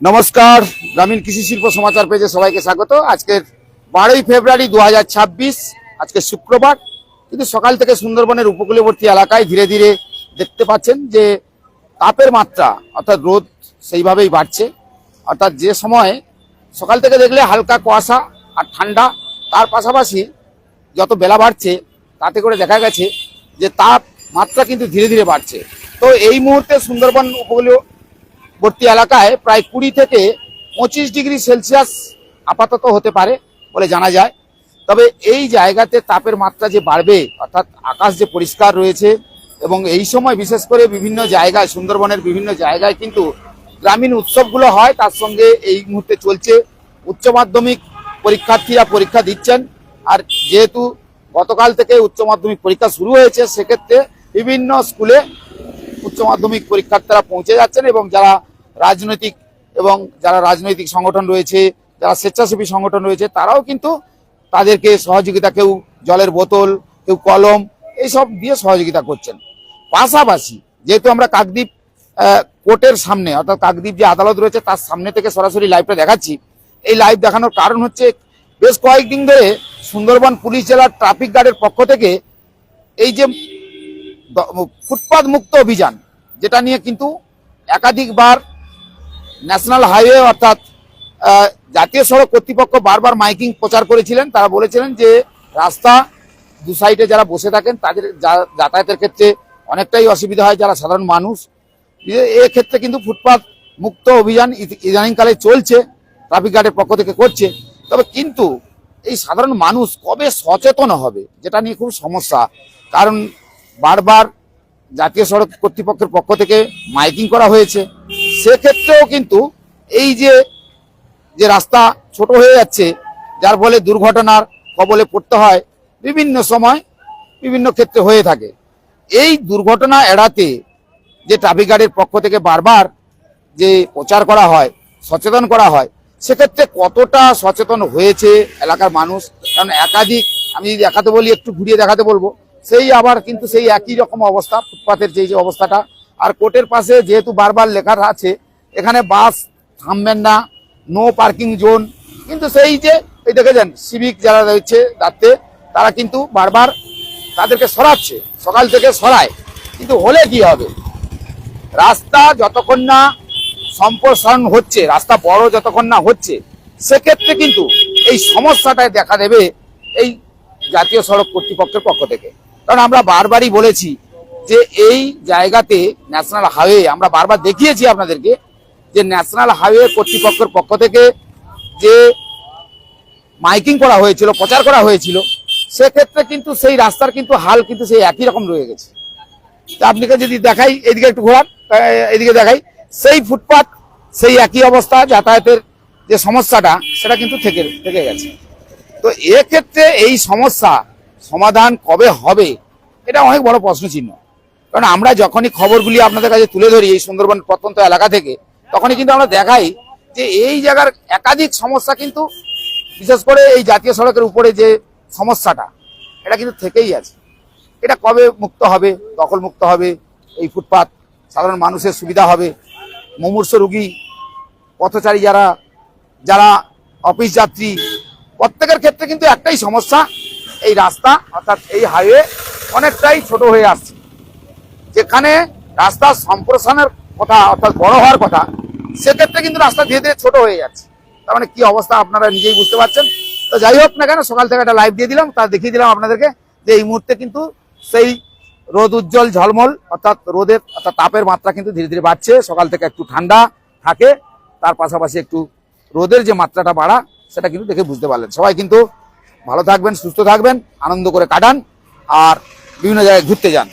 নমস্কার, গ্রামীণ কৃষি শিল্প সমাচার পেজে সবাইকে স্বাগত। আজকের বারোই ফেব্রুয়ারি দু হাজার ছাব্বিশ, আজকে শুক্রবার। কিন্তু সকাল থেকে সুন্দরবনের উপকূলবর্তী এলাকায় ধীরে ধীরে দেখতে পাচ্ছেন যে তাপের মাত্রা, অর্থাৎ রোদ সেইভাবেই বাড়ছে। অর্থাৎ যে সময় সকাল থেকে দেখলে হালকা কুয়াশা আর ঠান্ডা, তার পাশাপাশি যত বেলা বাড়ছে, তাতে করে দেখা গেছে যে তাপ মাত্রা কিন্তু ধীরে ধীরে বাড়ছে। তো এই মুহূর্তে সুন্দরবন উপকূলবর্তী এলাকায় প্রায় কুড়ি থেকে পঁচিশ ডিগ্রি সেলসিয়াস আপাতত হতে পারে বলে জানা যায়। তবে এই জায়গাতে তাপের মাত্রা যে বাড়বে, অর্থাৎ আকাশ যে পরিষ্কার রয়েছে এবং এই সময় বিশেষ করে বিভিন্ন জায়গায়, সুন্দরবনের বিভিন্ন জায়গায় কিন্তু গ্রামীণ উৎসবগুলো হয়, তার সঙ্গে এই মুহূর্তে চলছে উচ্চ মাধ্যমিক পরীক্ষার্থীরা পরীক্ষা দিচ্ছেন। আর যেহেতু গতকাল থেকে উচ্চ মাধ্যমিক পরীক্ষা শুরু হয়েছে, সেক্ষেত্রে বিভিন্ন স্কুলে উচ্চ মাধ্যমিক পরীক্ষার্থীরা পৌঁছে যাচ্ছেন এবং যারা রাজনৈতিক এবং যারা রাজনৈতিক সংগঠন রয়েছে, যারা স্বেচ্ছাসেবী সংগঠন রয়েছে, তারাও কিন্তু তাদেরকে সহযোগিতা, কেউ জলের বোতল, কেউ কলম, এইসব দিয়ে সহযোগিতা করছেন। পাশাপাশি যেহেতু আমরা কাকদ্বীপ কোর্টের সামনে, অর্থাৎ কাকদ্বীপ যে আদালত রয়েছে, তার সামনে থেকে সরাসরি লাইভটা দেখাচ্ছি। এই লাইভ দেখানোর কারণ হচ্ছে, বেশ কয়েকদিন ধরে সুন্দরবন পুলিশ জেলার ট্রাফিক গার্ডের পক্ষ থেকে এই যে ফুটপাত মুক্ত অভিযান, যেটা নিয়ে কিন্তু একাধিকবার ন্যাশনাল হাইওয়ে অর্থাৎ জাতীয় সড়ক কর্তৃপক্ষ বারবার মাইকিং প্রচার করেছিলেন। তারা বলেছিলেন যে রাস্তা দু সাইডে যারা বসে থাকেন, তাদের যাতায়াতের ক্ষেত্রে অনেকটাই অসুবিধা হয়, যারা সাধারণ মানুষ। এক্ষেত্রে কিন্তু ফুটপাত মুক্ত অভিযান ইদ- ইদানিংকালে চলছে, ট্রাফিক গার্ডের পক্ষ থেকে করছে। তবে কিন্তু এই সাধারণ মানুষ কবে সচেতন হবে, যেটা নিয়ে খুব সমস্যা। কারণ বারবার জাতীয় সড়ক কর্তৃপক্ষের পক্ষ থেকে মাইকিং করা হয়েছে। সেক্ষেত্রেও কিন্তু এই যে যে রাস্তা ছোট হয়ে যাচ্ছে, যার ফলে দুর্ঘটনার কবলে পড়তে হয়, বিভিন্ন সময় বিভিন্ন ক্ষেত্রে হয়ে থাকে। এই দুর্ঘটনা এড়াতে যে ট্রাফিক গার্ডের পক্ষ থেকে বারবার যে প্রচার করা হয়, সচেতন করা হয়, সেক্ষেত্রে কতটা সচেতন হয়েছে এলাকার মানুষ? কারণ একাধিক, আমি যদি দেখাতে বলি, একটু ঘুরিয়ে দেখাতে বলব। সেই আবার কিন্তু সেই একই রকম অবস্থা, ফুটপাতের যেই যে অবস্থাটা। আর কোর্টের পাশে যেহেতু বারবার লেখা আছে, এখানে বাস থামবেন না নো পার্কিং জোন কিন্তু সেই যে, এই দেখেছেন সিভিক যারা রয়েছে দাঁড়তে তারা কিন্তু বারবার তাদেরকে সরাচ্ছে, সকাল থেকে সরায়। কিন্তু হলে কি হবে? রাস্তা যতক্ষণ না সম্প্রসারণ হচ্ছে, রাস্তা বড় যতক্ষণ না হচ্ছে, সেক্ষেত্রে কিন্তু এই সমস্যাটায় দেখা দেবে এই জাতীয় সড়ক কর্তৃপক্ষের পক্ষ থেকে। কারণ আমরা বারবারই বলেছি যে এই জায়গাতে ন্যাশনাল হাইওয়ে, আমরা বারবার দেখিয়েছি আপনাদেরকে যে ন্যাশনাল হাইওয়ে কর্তৃপক্ষের পক্ষ থেকে যে মাইকিং করা হয়েছিল, প্রচার করা হয়েছিল, সেক্ষেত্রে কিন্তু সেই রাস্তার কিন্তু হাল কিন্তু সেই একই রকম রয়ে গেছে। তা আপনাকে যদি দেখাই, এদিকে একটু ঘোরান এদিকে দেখাই, সেই ফুটপাথ সেই একই অবস্থা, যাতায়াতের যে সমস্যাটা, সেটা কিন্তু থেকে থেকে গেছে। তো এক্ষেত্রে এই সমস্যা সমাধান কবে হবে, এটা অনেক বড় প্রশ্ন চিহ্ন কারণ আমরা যখনই খবরগুলি আপনাদের কাছে তুলে ধরি এই সুন্দরবন প্রত্যন্ত এলাকা থেকে, তখনই কিন্তু আমরা দেখাই যে এই জায়গার একাধিক সমস্যা কিন্তু বিশেষ করে এই জাতীয় সড়কের উপরে যে সমস্যাটা, এটা কিন্তু থেকেই আছে। এটা কবে মুক্ত হবে, দখল মুক্ত হবে, এই ফুটপাত, সাধারণ মানুষের সুবিধা হবে, মুমূর্ষ রুগী, পথচারী যারা যারা অফিস যাত্রী, প্রত্যেকের ক্ষেত্রে কিন্তু একটাই সমস্যা এই রাস্তা, অর্থাৎ এই হাইওয়ে অনেকটাই ছোট হয়ে আসছে। যেখানে রাস্তা সম্প্রসারণের কথা, অর্থাৎ বড় হওয়ার কথা, সেক্ষেত্রে কিন্তু রাস্তা ধীরে ধীরে ছোট হয়ে যাচ্ছে। তার মানে কি অবস্থা আপনারা নিজেই বুঝতে পারছেন। তো যাই হোক না কেন, সকাল থেকে একটা লাইভ দিয়ে দিলাম, তা দেখিয়ে দিলাম আপনাদেরকে যে এই মুহূর্তে কিন্তু সেই রোদ উজ্জ্বল ঝলমল, অর্থাৎ রোদের, অর্থাৎ তাপের মাত্রা কিন্তু ধীরে ধীরে বাড়ছে। সকাল থেকে একটু ঠান্ডা থাকে, তার পাশাপাশি একটু রোদের যে মাত্রাটা বাড়া, সেটা কিন্তু দেখে বুঝতে পারলেন। সবাই কিন্তু ভালো থাকবেন সুস্থ থাকবেন আনন্দ করে কাটান আর বিভিন্ন জায়গায় ঘুরতে যান।